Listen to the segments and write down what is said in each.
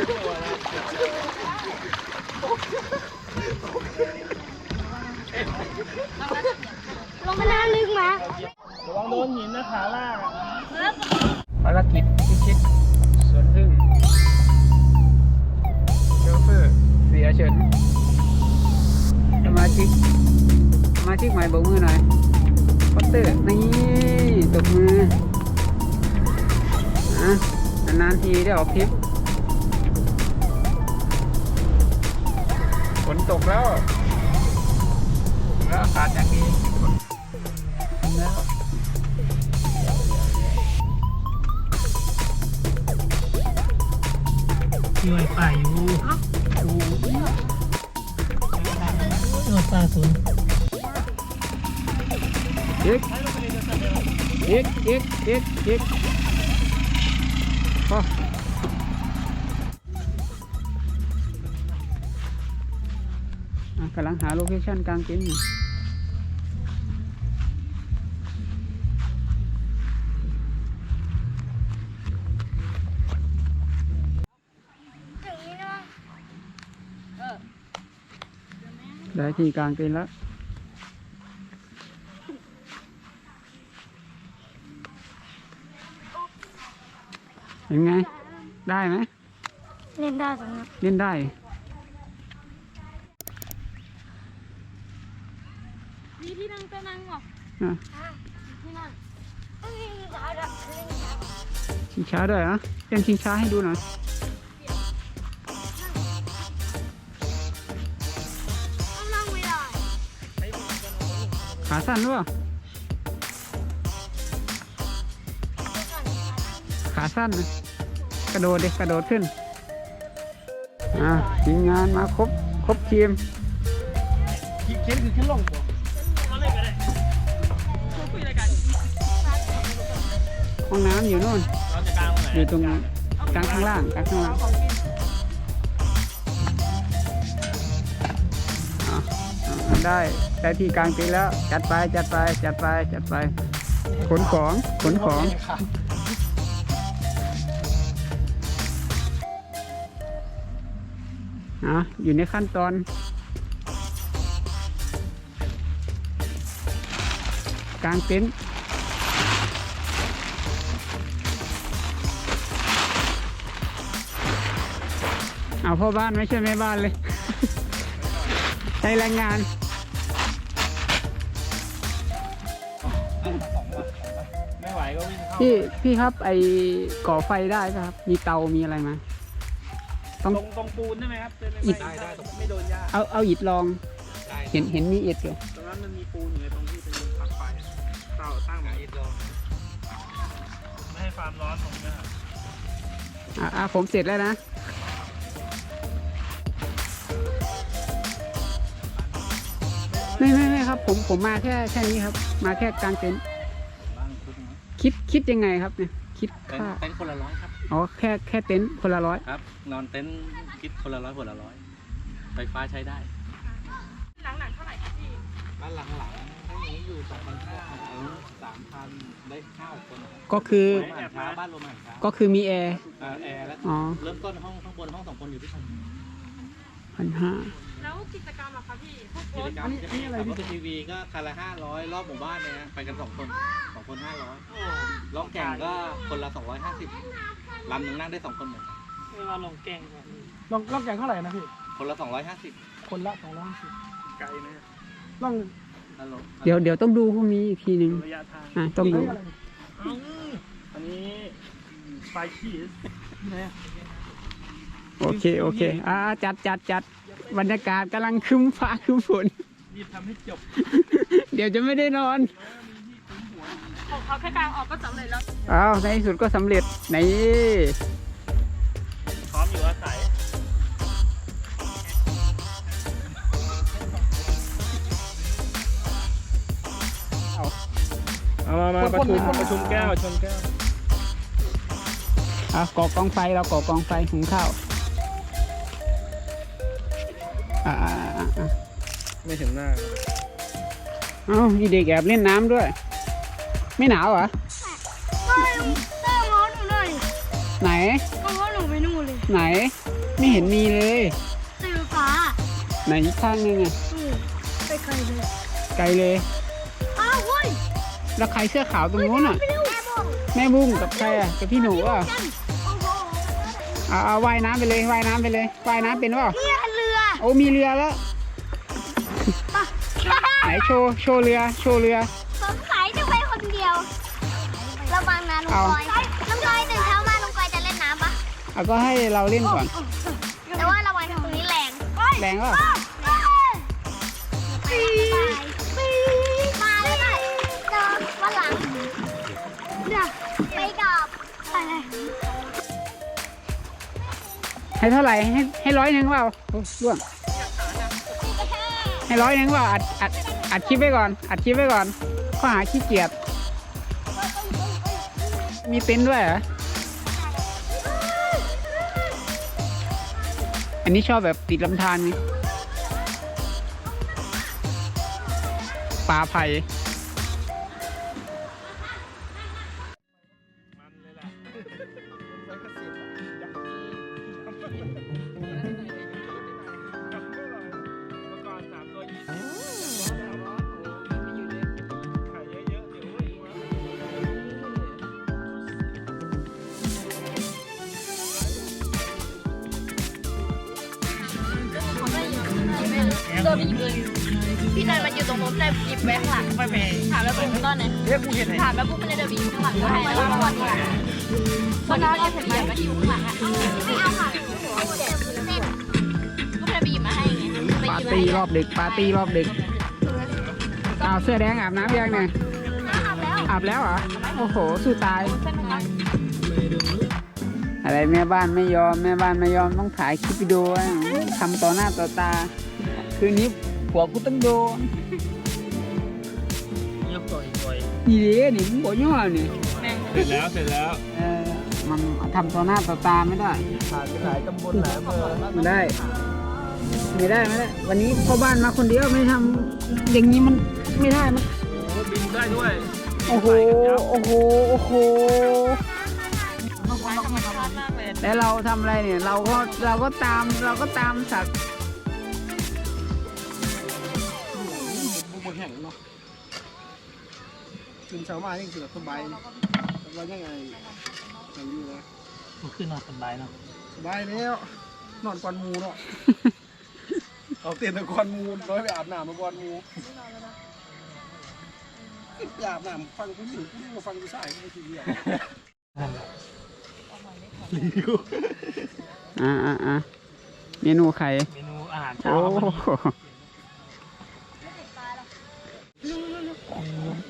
Oh, มีไวไฟอยู่โดนปลาศูนย์อีกเอีกเอีกเอีกเอีกพออะกำลังหาโลเคชั่นกลางเต็นท์อยู่ ได้ที่กลางเต็นท์แล้ว เป็นไง ได้ไหม เล่นได้ตรงนั้นเล่นได้ มีที่นั่งก็นั่งหรออะที่นั่งเอ้ยขาดับเล่นขาชิงช้าด้วยเหรอะเล่นชิงช้าให้ดูหน่อย ขาสั้นด้วยขาสั้นนะกระโดดเด็กกระโดดขึ้น อะทีมงานมาครบ ครบทีมคิดเค้นคือขึ้นลงบ่เขาเล่นกันเลยคุยอะไรกันห้องน้ำอยู่นู่นเราจะกลางตรงไหนอยู่ตรงกลางข้างล่างกลางข้างล่างอะอะได้ ได้ที่กลางเต็นท์แล้ว จัดไปจัดไปจัดไปจัดไปขนของขนของ อะ อยู่ในขั้นตอน กลางเต็นท์เอาพ่อบ้านไม่ใช่แม่บ้านเลย ใช้แรงงาน พี่พี่ครับไอก่อไฟได้ไหมครับ มีเตามีอะไรไหมตรงตรงปูนใช่ไหมครับได้อิฐ ได้ได้ไม่โดนหญ้าเอาเอาอิฐลอง ได้เห็นเห็นมีอิฐอยู่ตรงนั้นมันมีปูนอยู่ในตรงที่เป็นปลั๊กไฟเตาตั้งหาอิฐลงไม่ให้ความร้อนตรงนี้ครับอะอะผมเสร็จแล้วนะ ไม่ไม่ไม่ครับ ผมผมมาแค่แค่นี้ครับ มาแค่กลางเต็นท์บ้างทุกนะ คิดคิดยังไงครับเนี่ยคิดเต็นค่าท์เต็นท์คนละร้อยครับ อ๋อแค่แค่เต็นท์คนละร้อยครับ นอนเต็นท์คิดคนละร้อยคนละร้อยไฟฟ้าใช้ได้หลังๆเท่าไหร่ครับพี่บ้านหลังๆทั้งนี้อยู่สองพันห้าถึงสามพันได้ข้าวคนนะครับก็คือโรงอาหารเช้าบ้านโรงอาหารเช้าก็คือมีแอร์อ่าแอร์แล้วอ๋อเริ่มต้นห้องข้างบนห้องสองคนอยู่ที่พันพันห้าแล้วกิจกรรมอะคะพี่พวกกิจกรรมจะมีขับรถทีวีก็คันละห้าร้อยรอบหมู่บ้านเนี่ยนะไปกันสองคนสอง คนห้าร้อยล่องแก่งก็คนละสองร้อยห้าสิบลำหนึ่งนั่งได้สองคนเหมือนกันเวลาลงแกงก่อนลงลงแกงเท่าไหร่นะพี่ คนละสองร้อยห้าสิบคนละสองร้อยสิบไกลไหมล่องฮัลโหลเดี๋ยวเดี๋ยวต้องดูพรุ่งนี้อีกทีหนึ่งระยะทางอะต้องดูอันนี้ไฟชีสนะโอเค โอเค อ่า จัดจัดจัดบรรยากาศกำลังครึ้มฟ้าครึ้มฝน รีบทำให้จบ เดี๋ยวจะไม่ได้นอน ของเขาแค่กลางออกก็สำเร็จแล้ว อ้าวในที่สุดก็สำเร็จในพร้อมอยู่อาศัยเอามามาประชุมประชุมแก้วชนแก้วอะก่อกองไฟเราก่อกองไฟหุงข้าวอ่าอ่าอ่าอ่าไม่เห็นหน้าเอ้ามีเด็กแอบเล่นน้ำด้วย ไม่หนาวเหรอเฮ้ยเตอร์ง้อหนูหน่อยไหนก็ง้อหนูไปนู่นเลยไหน ไม่เห็นมีเลยสีฟ้าไหนอีกข้างนึงอะอืมไปไกลเลยไกลเลย อ้าวเว้ยแล้วใครเสื้อขาวตรงนู้นอะไปเร็วแม่บอกแม่บุ้งกับใครอะกับพี่หนูอะกันโอ้โหเอาเอาว่ายน้ำไปเลยว่ายน้ำไปเลยว่ายน้ำเป็นเปล่าเนี่ยเรือโอ้มีเรือแล้วไหนโชว์โชว์เรือ โชว์เรือ เอากอยลุงกอยตื่นเช้ามาลุงกอยจะเล่นน้ำปะเอาก็ให้เราเล่นก่อน แต่ว่าระวังตรงนี้แรงแรงก็ปีปีมาแล้วได้เจอวันหลังเนี่ยไปกับอะไรให้เท่าไหร่ให้ให้ร้อยหนึ่งเปล่าโอ้ร่วงให้ร้อยหนึ่งเปล่าอัดอัดอัดคลิปไว้ก่อน อัดคลิปไว้ก่อนข้อหาขี้เกียจ มีเต็นท์ด้วยเหรอ อันนี้ชอบแบบติดลำธารไงปลาไผ่ เดินไปหยิบเลยพี่นายมันอยู่ตรงนู้นได้หยิบแบงค์หลังไม่แพงถามแล้วปุ๊บตอนไหนเรียกกูเห็นไหนถามแล้วปุ๊บมันเลยเดินไปหยิบข้างหลังก็ให้แล้วก็วันนี้วันนี้ก็เห็นไหมมันอยู่ข้างหลังอะไม่เอาค่ะเจ็บเส้นก็เลยไปหยิบมาให้ไงปาร์ตี้รอบดึกปาร์ตี้รอบดึกอ้าวเสื้อแดงอาบน้ำยังเนี่ยอาบแล้วอาบแล้วเหรอโอ้โหสู้ตาย อะไรแม่บ้านไม่ยอมแม่บ้านไม่ยอมต้องถ่ายคลิปวิดีโอทำต่อหน้าต่อตา คืนนี้ผัวกูต้องโดนยกต่อยต่อยนี่เด้นี่มึงบอกย่อนี่เสร็จแล้วเสร็จแล้วเออมันทำต่อหน้าต่อตาไม่ได้ผ่านไปหลายตำบลหลายอำเภอไม่ได้ ไม่ได้ไม่ได้ วันนี้พ่อบ้านมาคนเดียวไม่ทำอย่างนี้มันไม่ได้มันโอ้บินได้ด้วยโอ้โหโอ้โหโอ้โหแล้วเราทำอะไรเนี่ย เราก็เราก็ตามเราก็ตามสัต กินเช้ามานี่คือสบายเรายังไงยังอยู่นะมันขึ้นนอนสบายเนาะสบายแล้ว นอนกวนมูเนาะเอาเตียนตะกวนมูร้อยไปอาบน้ำมากวนมูไปอาบน้ำฟังผู้หญิงผู้หญิงก็ฟังผู้ชายไม่ทีเดียวอ่าอ่าอ่าเมนูไข่เมนูอาหารโอ้เช้า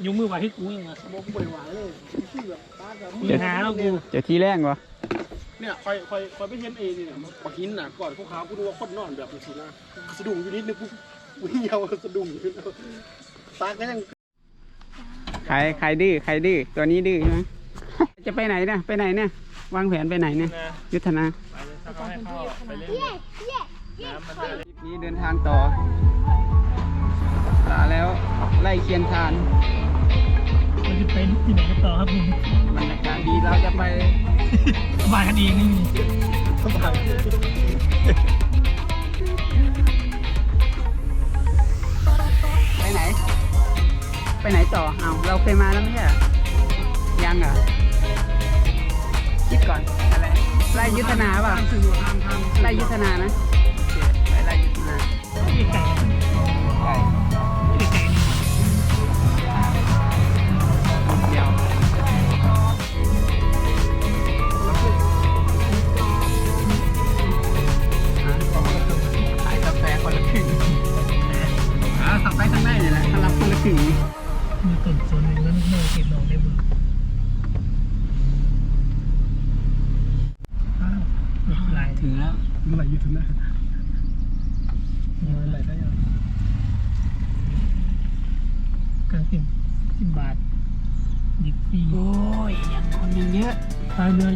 ยุ่งมือไว้ให้กูยังไงบอกบริวารเลยที่แบบบ้านแบบเดี๋ยวหาแล้วกูเจะที่แรกวะเนี่ยคอยคอยคอยไปเห็นเองนี่เนี่ยปักหินน่ะก่อนพวกเขาพูดว่าคนนอนแบบนี้นะสะดุ้งอยู่นิดนึงปุ๊บวิ่งเหี่ยวสะดุ้งอยู่แล้วตาก็ยังใครใครดื้อใครดื้อตัวนี้ดื้อใช่ไหมจะไปไหนเนี่ยไปไหนเนี่ยวางแผนไปไหนเนี่ยยุทธนาไปเลยถ้าเขาให้เข้าไปเล่นน้ำมันได้คลิปนี้เดินทางต่อตาแล้วไล่เคียนทานมัน จะเป็นที่ไหนกันต่อครับมึงบรรยากาศดีเราจะไปสบายกันเองนี่มีสบายไปไหน ไปไหนต่อเอาเราเคยมาแล้วไม่ใช่เหรอยังเหรอคิดก่อนอะไรไล่ยุทธนาเปล่าสื่อทางทางไล่ยุทธนานะโอเคไปไล่ยุทธนาไม่ไก่ไก่ ถ้ารับคนละครึ่งมีต้นส่วนหนึ่งแล้วไม่เก็บดอกได้เบอร์อ้าวลายถึงแล้วมือไหร่อยู่ถึงนะมือไหร่ได้ยังกลางสิบสิบบาทดิบฟรีโอ้ยยังคนยังเยอะตายเลย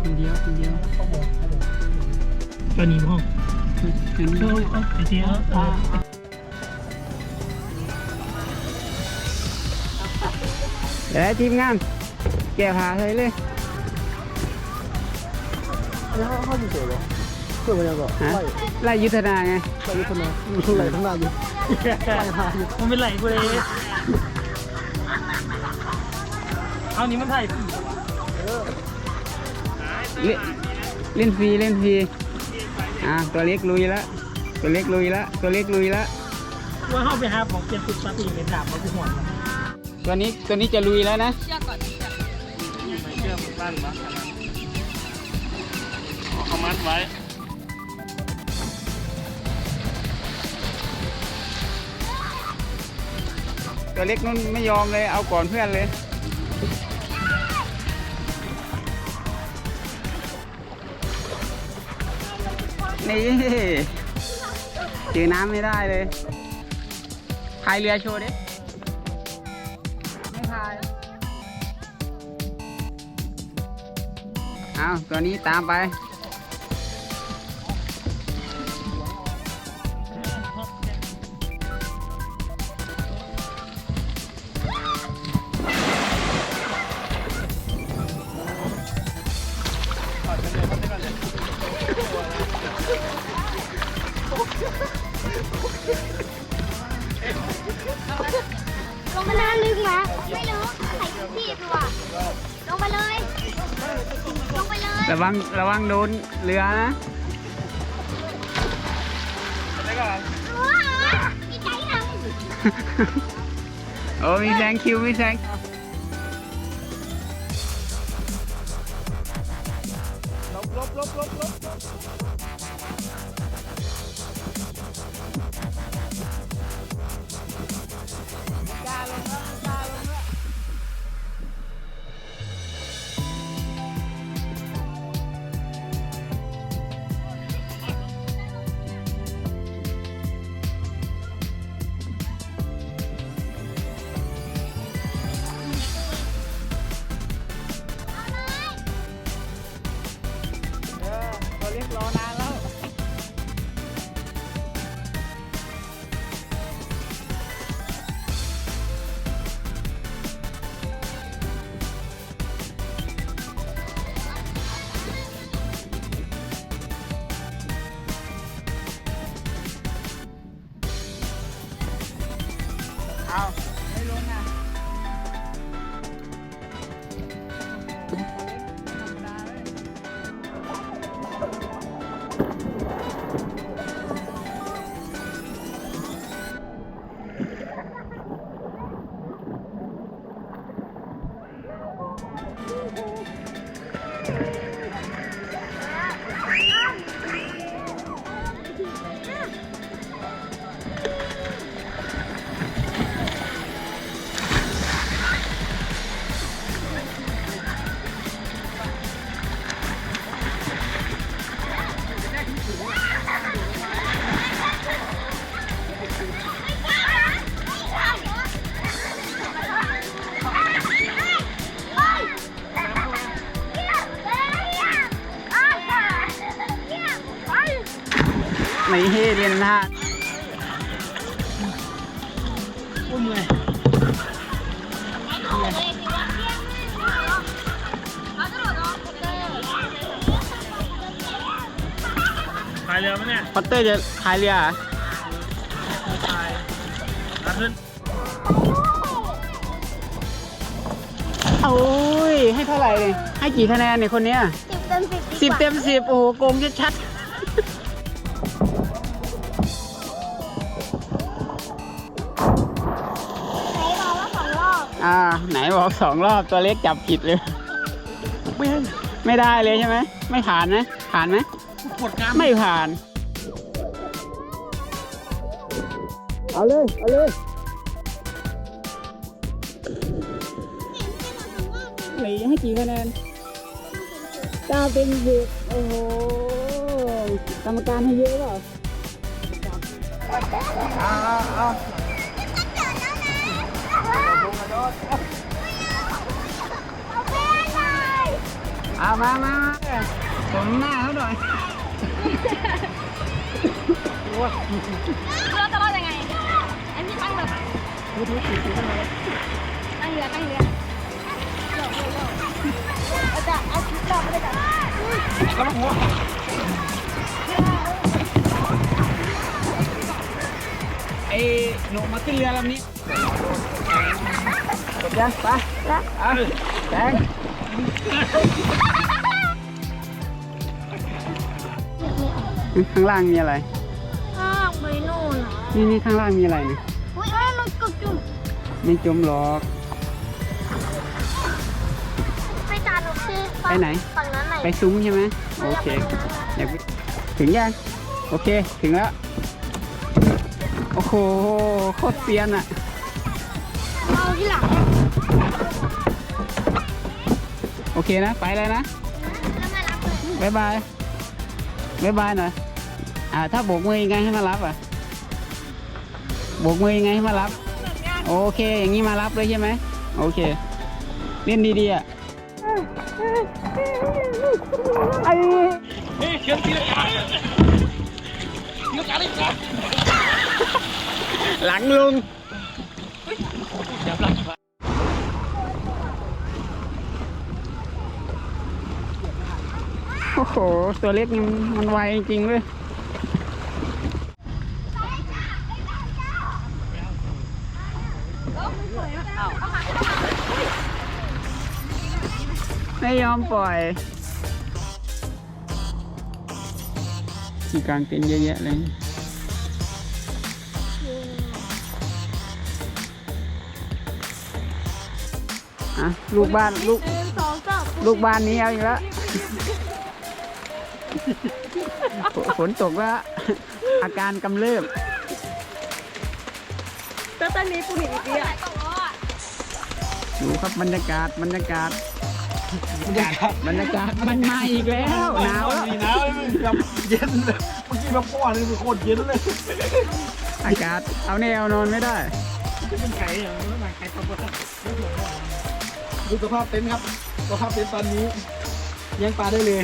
คนเดียวคนเดียวเขาบอกเขาบอกตอนนี้ห้องเดี๋ยวเอนี้อเอาไอเจ๊เอ เออเดี๋ยวให้ทีมงาน แก้ผ้าเลยเลยอันนี้เขาเขาอยู่เฉยเลยเพื่อนมันยังก็ฮะไล่ไล่ยุทธนาไงไล่ยุทธนาไล่ทั้งหน้าอยู่ไล่ทางอยู่มันเป็นไหลกูเลยเอานี้มันถ่ายผีเล่นเล่นฟรีเล่นฟรีอ่าตัวเล็กลุยละตัวเล็กลุยละตัวเล็กลุยละว่าเข้าไปหาของเปลี่ยนสุดสติเป็นดาบมาคือหัวมัน ตัวนี้ตัวนี้จะลุยแล้วนะไม่เชื่อมันบ้านมั้งเขามัดไว้ตัวเล็กนู้นไม่ยอมเลย เอาก่อนเพื่อนเลย นี่จือน้ำไม่ได้เลยพายเรือโชว์ดิ อาตัวนี้ตามไป วังระวังโดนเรือนะว้าวมีใจดำโอ้มีแซงคิวมีแซงตัว ยพอตเตอร์จะพายเรือเหรอพายรับขึ้นโอ้ยให้เท่าไหร่เลยให้กี่คะแนนเนี่ยคนเนี้ยสิบเต็มสิบดีกว่าสิบเต็มสิบโอ้โหโกงชัดไหนบอกว่าสองรอบๆ ไหนบอกสองรอบตัวเล็กจับผิดเลย ไม่ให้ไม่ได้เลยใช่ไหม ไม่ผ่านไหมผ่านไหมปวดกล้ามไม่ผ่าน เอาเลย เอาเลยหนีให้กี่คะแนนเก้าเป็นสิบโอ้โห กรรมการให้เยอะเปล่า เอามามาผมหน้าเขาหน่อยเราจะรอดยังไง อันนี้ตั้งแบบตั้งเรือตั้งเรืออาจารย์เอาคลิปต่อไปเลยจ้ะแล้วหัวไอ้หนูมาขึ้นเรือลำนี้จบยังไปอะแดง ข้างล่างมีอะไรอ้าวไปนู่นอะนี่นี่ข้างล่างมีอะไรเนี่ยอุ้ยอ้าวมันกบจุ่มไม่จมหรอก ไปจานหนูคือไปไหน ฝั่งนั้นไหนไปซุ้มใช่ไหมโอเคอยากไปตรงนั้นอะอยากไปถึงยัง โอเค ถึงแล้ว โอ้โห โคตรเซียนอะ เคนะ ไปเลยนะแล้วมารับเลยบายบายบายบายหน่อยอ่าถ้าโบกมือยังไงให้มารับอะโบกมือยังไงให้มารับ โอเค อย่างนี้มารับเลยใช่ไหมโอเค เล่นดีๆอะไอ้หลังลุงโอ้ โห ตัวเล็กนี่มันมันไวจริงๆเลยไม่ยอมปล่อยมีกลางเต็นท์เยอะแยะเลยอะลูกบ้านลูกหนึ่งสองสามลูกบ้านนี้เอาอีกแล้ว ฝฝนตกแล้วอาการกำเริบแต่ตอนนี้ปูหินอีกทีอะดูครับบรรยากาศบรรยากาศบรรยากาศบรรยากาศมันมาอีกแล้วหนาวแล้วดีนะเลยแบบเย็นเลยเมื่อกี้แบบพ่อนี่เป็นโคตรเย็นเลย อากาศเอาแนวนอนไม่ได้เป็นไก่อย่างนี้มันไก่ตัวดูสภาพเต็นท์ครับสภาพเต็นท์ตอนนี้ ยังปลาได้เลย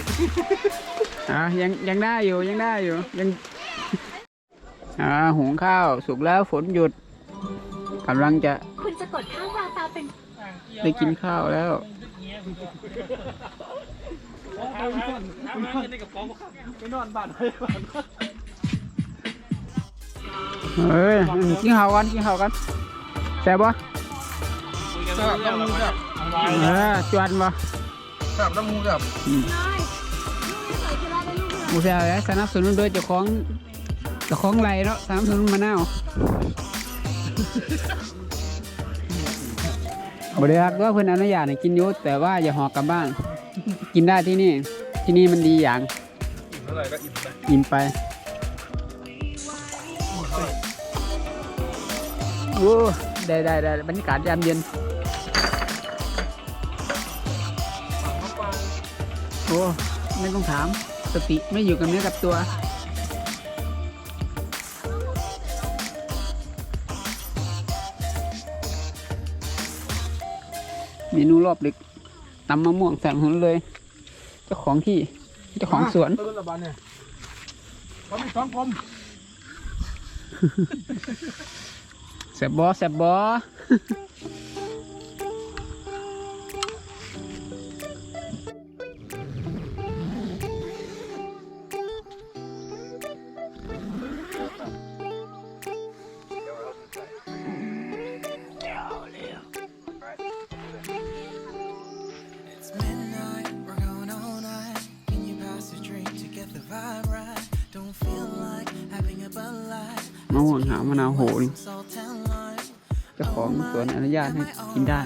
อ่ายังยังได้อยู่ยังได้อยู่ยังอ่าหุงข้าวสุกแล้วฝนหยุดกำลังจะคุณจะกดข้าววาตาเป็นได้กินข้าวแล้วไปนอนบ้านไปบ้านเฮ้ยกินข้าวกันกินข้าวกันแซ่บปะครับน้ำมูกับเออจวนปะ ครับน้ำมูกับน้อยลูกใส่กีฬาได้ลูกเหรอหมูแซ่บเลยสนับสนุนโดยเจ้าของเจ้าของไรเนาะสนับสนุนมะนาวบริษัทว่าเพื่อนอนุญาตให้กินอยุแต่ว่าอย่าห่อกลับบ้าน กินได้ที่นี่ ที่นี่มันดีอย่างเท่าไหร่ก็อิ่มไปอิ่มไปโอ้ได้ได้ได้บรรยากาศยามเย็น โอ้ไม่ต้องถาม สติไม่อยู่กับเนื้อกับตัว เมนูรอบดึกตำมะม่วงแสงหุนเลย เจ้าของที่เจ้าของสวนต้นละบานเนี่ยเขามีสองคมแสบบอแสบบอาวมะนาวโหนเจ้าของสวนอนุญาตให้กินได้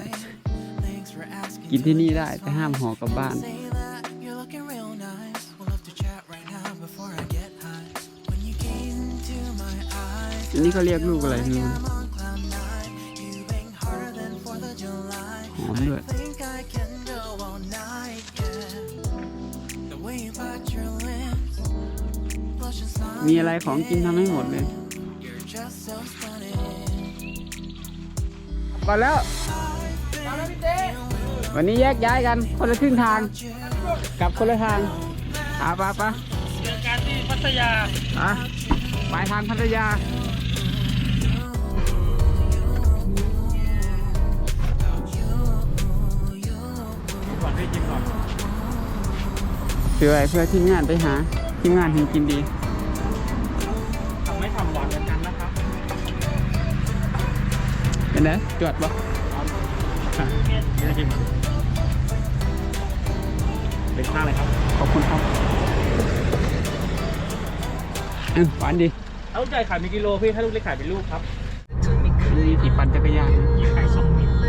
กินที่นี่ได้แต่ห้ามห่อกลับบ้านอันนี้เขาเรียกลูกอะไรนี่หอมด้วยมีอะไรของกินทำให้หมดเลย ก่อนแล้ว วันนี้แยกย้ายกันคนละครึ่งทางกลับคนละทางอาปะปะเจอกันที่พัทยาอะปลายทางพัทยา You, ก่อนพี่ชิมก่อนเพื่อเพื่อทีมงานไปหาทีมงานถึงกินดี เป็นไงจวดบ่อะนี่จะชิมเป็นข้างเลยครับ ขอบคุณครับอืมหวานดีเอาลูกใหญ่ขายเป็นกิโลพี่ถ้าลูกเล็กขายเป็นลูกครับนี่ที่ปั่นจักรยานยี่ไข่สองมิล